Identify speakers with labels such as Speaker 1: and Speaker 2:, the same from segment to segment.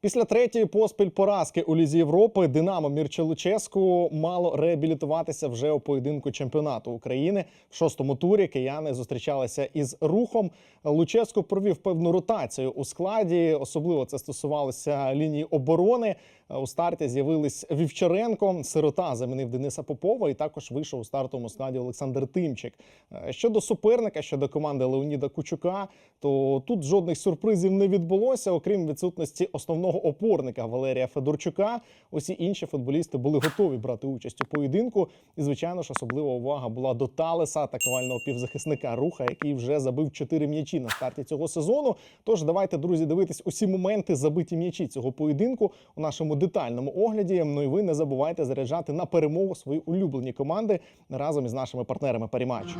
Speaker 1: Після третьої поспіль поразки у лізі Європи Динамо Мірчелуческу мало реабілітуватися вже у поєдинку чемпіонату України. В шостому турі кияни зустрічалися із рухом. Луческу провів певну ротацію у складі. Особливо це стосувалося лінії оборони. У старті з'явились Вівчаренко. Сирота замінив Дениса Попова і також вийшов у стартовому складі Олександр Тимчик. Е, Щодо суперника, щодо команди Леоніда Кучука, то тут жодних сюрпризів не відбулося, окрім відсутності основного опорника Валерія Федорчука. Усі інші футболісти були готові брати участь у поєдинку. І, звичайно ж, особлива увага була до Талеса, атакувального півзахисника руха, який вже забив чотири м'ячі на старті цього сезону. Тож давайте, друзі, дивитись усі моменти забиті м'ячі цього поєдинку у нашому детальному огляді. Ну і ви не забувайте заряджати на перемогу свої улюблені команди разом із нашими партнерами Паріматч.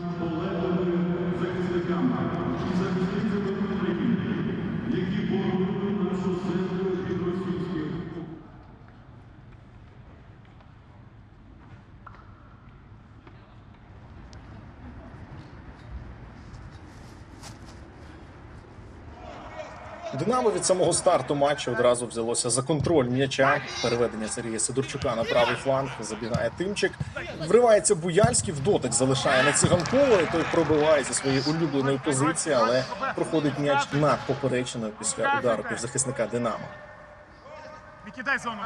Speaker 1: Динамо від самого старту матчу одразу взялося за контроль м'яча. Переведення Сергія Сидорчука на правий фланг. Забігає Тимчик. Вривається Буяльський, в дотик залишає на циганкова, і той пробиває зі своєї улюбленої позиції, але проходить м'яч над поперечиною після удару півзахисника Динамо.
Speaker 2: Відкидай зону.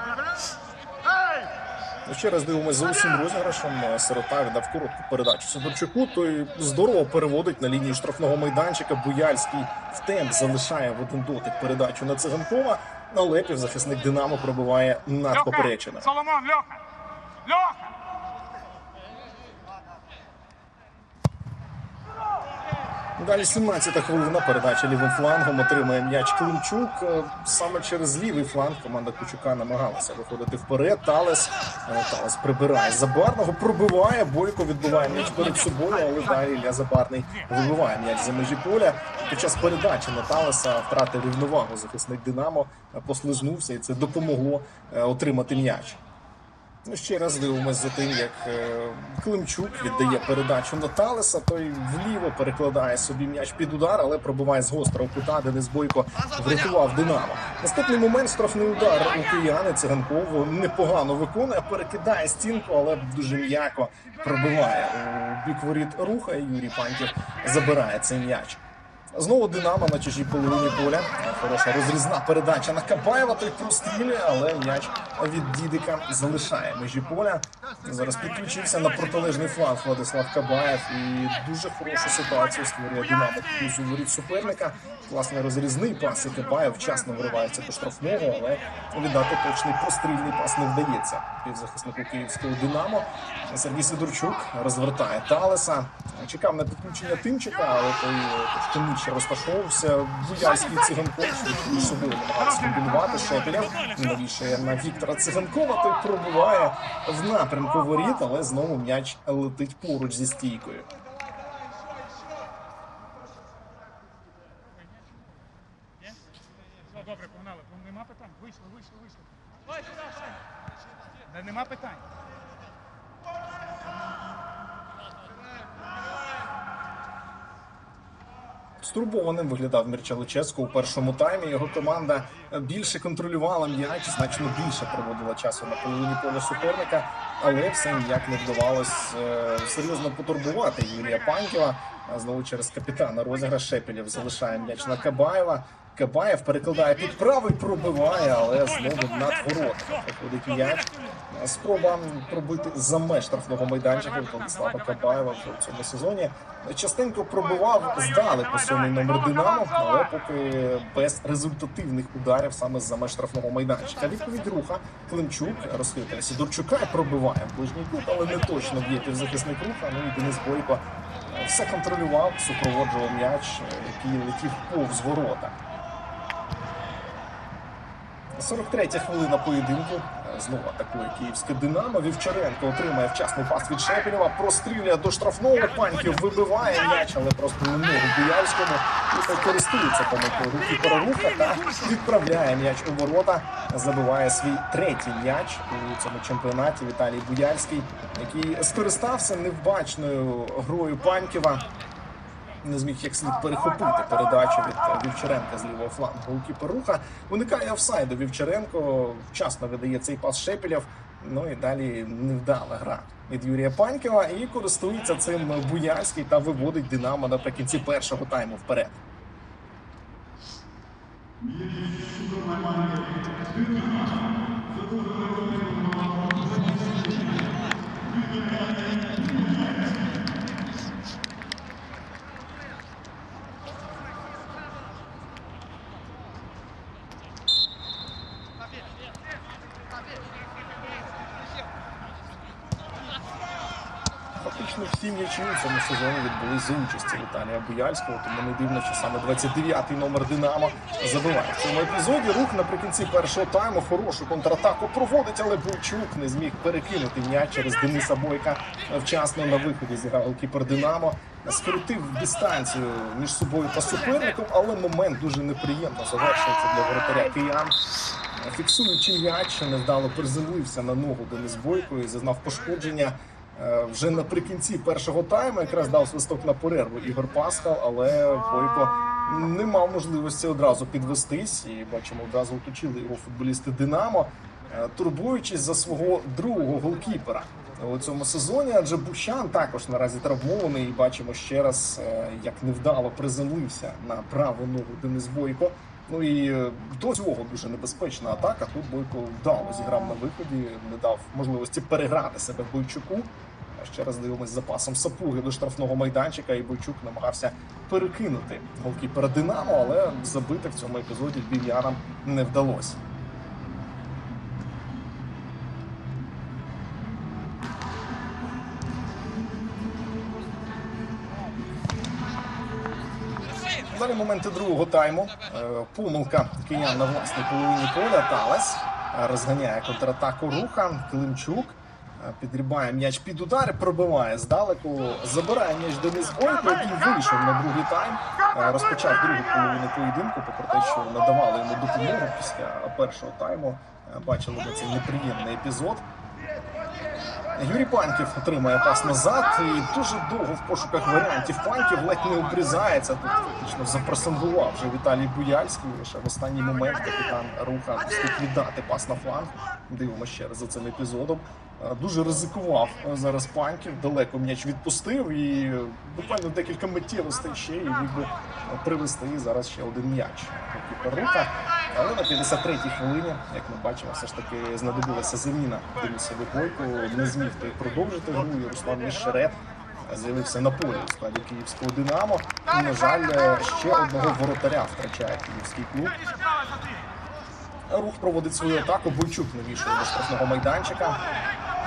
Speaker 1: Ну, ще раз дивимося за усім розіграшем. Сирота віддав коротку передачу Сидорчуку. Той здорово переводить на лінію штрафного майданчика. Буяльський в темп залишає в один дотик передачу на циганкова. Але півзахисник Динамо пробиває над поперечиною.
Speaker 2: Соломон, Льоха! Льоха!
Speaker 1: Далі 17-та хвилина. Передача лівим флангом отримує м'яч Климчук. Е, Саме через лівий фланг команда Кучука намагалася виходити вперед. Талес е, Талес прибирає забарного, пробиває. Бойко відбиває м'яч перед собою, але далі Ілля Забарний вибиває м'яч за межі поля. Під час передачі на Талеса втратив рівновагу захисник Динамо, е, послизнувся, і це допомогло отримати м'яч. Ну, ще раз дивимося за тим, як е, Климчук віддає передачу на Талеса. Той вліво перекладає собі м'яч під удар, але пробиває з гострого кута. Денис Бойко врятував Динамо. Наступний момент штрафний удар у кияни циганкову непогано виконує, перекидає стінку, але дуже м'яко пробиває бік воріт руха. Юрій Панків забирає цей м'яч. Знову Динамо на чужій половині поля. Хороша розрізна передача на Кабаєва. Той прострілює, але м'яч від Дідика залишає межі поля. Зараз підключився на протилежний фланг Владислав Кабаєв і дуже хорошу ситуацію створює Динамо воріт суперника. Класний розрізний пас і Кабаєв вчасно виривається до штрафного, але віддати точний прострільний пас не вдається. Півзахиснику київського Динамо Сергій Сидорчук розвертає Талеса. Чекав на підключення Тимчика, але той е, нижче розташовувався. Буяльський циганков швидко між собою намагався комбінувати Шепелєв. Навішує на Віктора Циганкова. Той пробуває в напрямку воріт, але знову м'яч летить поруч зі стійкою. Стурбованим виглядав Мірча Луческо у першому таймі. Його команда більше контролювала м'яч, значно більше проводила часу на половині поля суперника, але все ніяк не вдавалось е, серйозно потурбувати Юрія Панківа. Знову через капітана розіграш Шепелєв залишає м'яч на Кабаєва. Кабаєв перекладає під правий, пробиває, але знову над воротами проходить м'яч. Спроба пробити за меж штрафного майданчика Владислава Кабаєва в цьому сезоні. Частенько пробивав здали по сьомий номер Динамо, але поки без результативних ударів саме за меж штрафного майданчика. Відповідь руха Климчук розхитує Сидорчука і пробиває в ближній кут, але не точно б'є півзахисник руха. Ну і Денис Бойко все контролював, супроводжував м'яч, який летів повз ворота. 43-я хвилина поєдинку. Знову атакує київське Динамо. Вівчаренко отримає вчасний пас від Шепелєва, прострілює до штрафного. Паньків вибиває м'яч, але просто не ногу Буяльському. І користується помилкою руки переруха та відправляє м'яч у ворота. Забиває свій третій м'яч у цьому чемпіонаті Віталій Буяльський, який скористався невбачною грою Паньківа. Не зміг як слід перехопити передачу від е, Вівчаренка з лівого флангу. Голкіпер руха уникає офсайду. Вівчаренко вчасно видає цей пас Шепелєв. Ну і далі невдала гра від Юрія Панькова і користується цим Буяльський та виводить Динамо наприкінці першого тайму вперед. Фактично всі м'ячі у цьому відбулись за участі Віталія Буяльського, тому не дивно, що саме 29-й номер Динамо забиває. В цьому епізоді рух наприкінці першого тайму хорошу контратаку проводить, але Бойчук не зміг перекинути м'яч через Дениса Бойка вчасно на виході зіграв голкіпер Динамо. Скрутив дистанцію між собою та суперником, але момент дуже неприємно завершується для воротаря киян. Фіксуючи м'яч, невдало приземлився на ногу Денис Бойко і зазнав пошкодження. Е, Вже наприкінці першого тайму якраз дав свисток на перерву Ігор Пасхал, але Бойко не мав можливості одразу підвестись. І бачимо, одразу оточили його футболісти Динамо, е, турбуючись за свого другого голкіпера у цьому сезоні. Адже Бущан також наразі травмований. І бачимо ще раз, е, як невдало приземлився на праву ногу Денис Бойко. Ну і до цього дуже небезпечна атака. Тут Бойко вдало зіграв на виході, не дав можливості переграти себе Бойчуку. Ще раз дивимось запасом сапуги до штрафного майданчика, і Бойчук намагався перекинути голкіпера Динамо, але забити в цьому епізоді львів'янам не вдалося. Далі моменти другого тайму. Е, Помилка киян на власній половині поля. Талес е, розганяє контратаку руха. Климчук підрібає м'яч під удар, пробиває здалеку. Забирає м'яч Денис Бойко, який вийшов на другий тайм. Розпочав другу половину поєдинку, попри те, що надавали йому допомогу після першого тайму. Бачили ми цей неприємний епізод. Юрій Панків отримає пас назад і дуже довго в пошуках варіантів Панків ледь не обрізається. Тут фактично запресингував вже Віталій Буяльський. Лише в останній момент капітан руха встиг віддати пас на фланг. Дивимося ще раз за цим епізодом. Е, Дуже ризикував е, зараз Панків, далеко м'яч відпустив і е, буквально декілька миттєвостей ще і міг би привести зараз ще один м'яч. Руха. Але на 53-й хвилині, як ми бачимо, все ж таки знадобилася заміна Денисові Бойко. Не зміг той продовжити гру. І Руслан Міщерет з'явився на полі у складі київського Динамо. І, на жаль, ще одного воротаря втрачає київський клуб. Рух проводить свою атаку. Бойчук навішує до штрафного майданчика.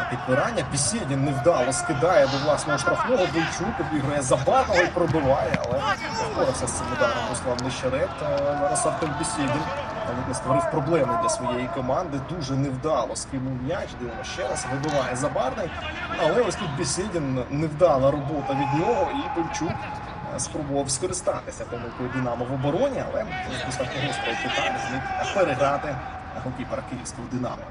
Speaker 1: Підбирання Бісєдін невдало скидає до власного штрафного. Бойчук обігрує Забарного і пробиває, але впорався з цим ударом Руслан Нещерет. Зараз Артем Бісєдін навіть не створив проблеми для своєї команди. Дуже невдало скинув м'яч. Дивимо ще раз. Вибиває Забарний. Але ось тут Бісідін невдала робота від нього і Бойчук е, спробував скористатися помилкою Динамо в обороні, але з достатньо гостро питання зміг переграти голкіпера київського Динамо.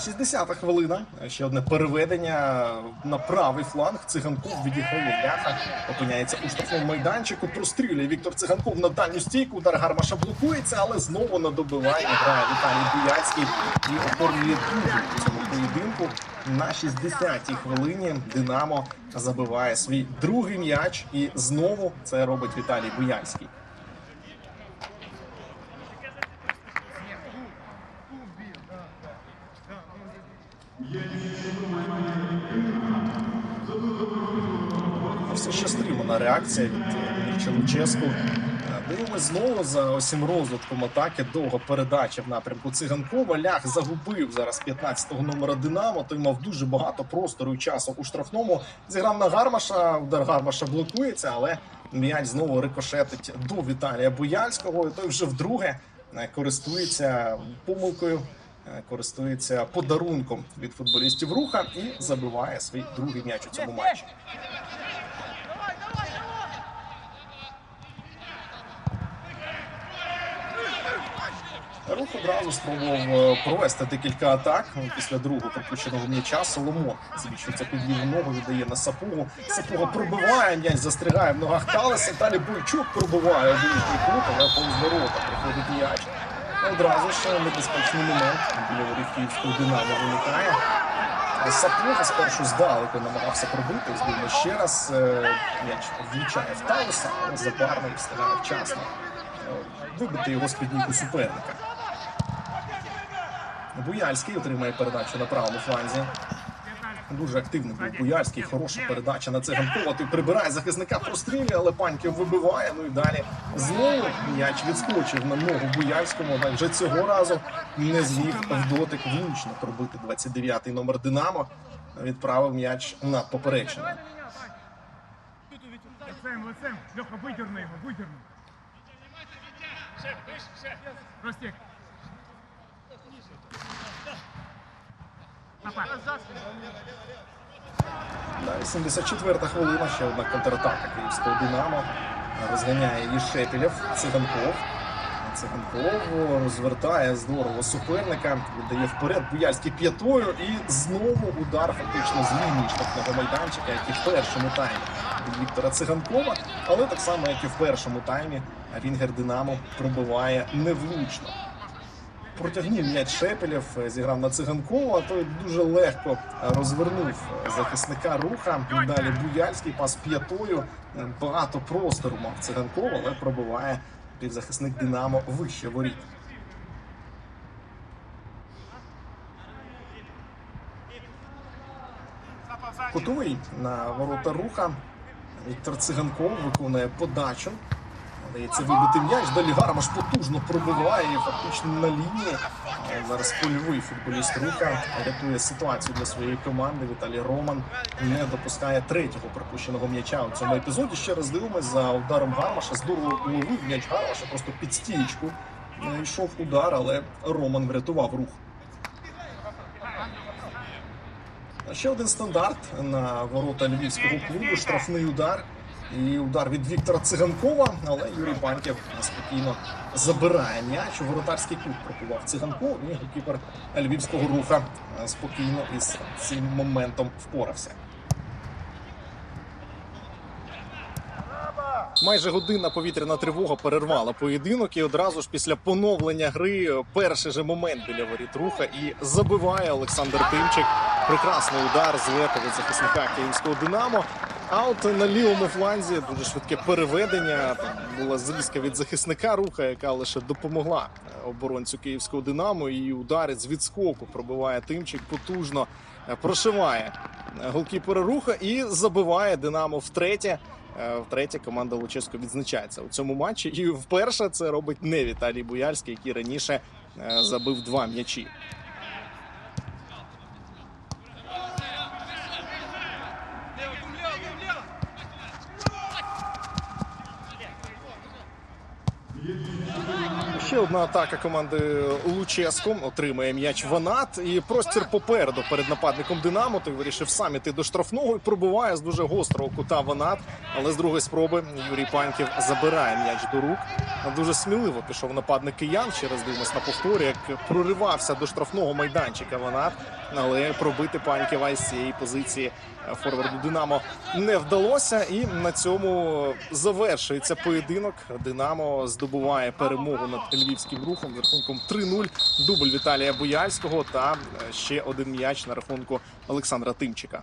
Speaker 1: 60-та хвилина. Ще одне переведення на правий фланг. Циганков відіграє ляха. Опиняється у штрафному майданчику. Прострілює Віктор Циганков на дальню стійку. Удар гармаша блокується, але знову на добивання грає Віталій Буяцький і оформлює у цьому поєдинку. На 60-й хвилині Динамо забиває свій другий м'яч, і знову це робить Віталій Буяльський. Все ще реакція від е, Мірча Луческу. Е, Дивимось знову за ось цим розвитком атаки. Довга передача в напрямку Циганкова. Лях загубив зараз 15-го номера Динамо. Той мав дуже багато простору і часу у штрафному. Зіграв на Гармаша. Удар Гармаша блокується, але м'яч знову рикошетить до Віталія Бояльського. І той вже вдруге е, користується помилкою. е, Користується подарунком від футболістів руха і забиває свій другий м'яч у цьому матчі. Рух одразу спробував е, провести декілька атак після другого пропущеного м'яча. Соломон зміщується під ліву ногу, віддає на сапугу. Сапуга пробиває, м'яч застрягає в ногах Талеса. Далі Бойчук пробиває ближній кут, але повз ворота приходить м'яч. Одразу ж небезпечний момент біля воріт київського динамо виникає. Сапуга спершу здалеку намагався пробити, здивно ще раз. Е, М'яч влучає в Талеса, але забарний встигає вчасно е, вибити його з під ніку суперника. Буяльський отримає передачу на правому фланзі. Дуже активний був Буяльський, хороша передача на циганкова. Той прибирає захисника, прострілює, але паньків вибиває. Ну і далі знову м'яч відскочив на ногу Буяльському. але вже цього разу не зміг в дотик влучно пробити 29-й номер Динамо. Відправив м'яч над поперечиною.
Speaker 2: Лицем, лицем. Льоха, видерни його, видерни. Ростик.
Speaker 1: Далі 74-та хвилина, ще одна контратака київського Динамо. Розганяє її Шепілєв, Циганков. Циганков розвертає здорово суперника, віддає вперед Буяльський п'ятою і знову удар фактично з лінії штрафного майданчика, як і в першому таймі від Віктора Циганкова. Але так само, як і в першому таймі, Рінгер Динамо пробиває невлучно. Протягнув м'яч Шепелєв, е, зіграв на циганкова, той дуже легко е, розвернув е, захисника руха. Далі Буяльський пас п'ятою. Багато простору мав циганков, але пробиває півзахисник Динамо вище воріт. Кутовий на ворота руха. Віктор Циганков виконує подачу. Дається вибити м'яч. Далі Гармаш потужно пробиває фактично на лінії. Зараз польовий футболіст руха рятує ситуацію для своєї команди. Віталій Роман не допускає третього пропущеного м'яча у цьому епізоді. Ще раз дивимось за ударом Гармаша. Здорово уловив м'яч Гармаша, просто під стієчку. Йшов удар, але Роман врятував рух. Ще один стандарт на ворота львівського клубу. Штрафний удар. І удар від Віктора Циганкова, але Юрій Панків спокійно забирає м'яч. Воротарський кут пропував Циганков, і голкіпер львівського руха спокійно із цим моментом впорався. Майже годинна повітряна тривога перервала поєдинок, і одразу ж після поновлення гри перший же момент біля воріт руха і забиває Олександр Тимчик. Прекрасний удар з від захисника київського Динамо. А от на лівому фланзі дуже швидке переведення. Там була зрізка від захисника руха, яка лише допомогла е, оборонцю київського Динамо. І ударець з відскоку пробиває Тимчик потужно, е, прошиває е, голкіпера руха і забиває Динамо втретє. Втретє команда Луческо відзначається у цьому матчі. І вперше це робить не Віталій Буяльський, який раніше забив два м'ячі. Ще одна атака команди Луческо отримує м'яч Ванат і простір попереду перед нападником Динамо. Той вирішив сам іти до штрафного і пробиває з дуже гострого кута Ванат. Але з другої спроби Юрій Паньків забирає м'яч до рук. Дуже сміливо пішов нападник киян. Ще раз дивимось на повторі, як проривався до штрафного майданчика Ванат. Але пробити Паньківа із цієї позиції форварду Динамо не вдалося. І на цьому завершується поєдинок. Динамо здобуває перемогу над львівським рухом з рахунком 3-0. Дубль Віталія Бояльського та е, ще один м'яч на рахунку Олександра Тимчика.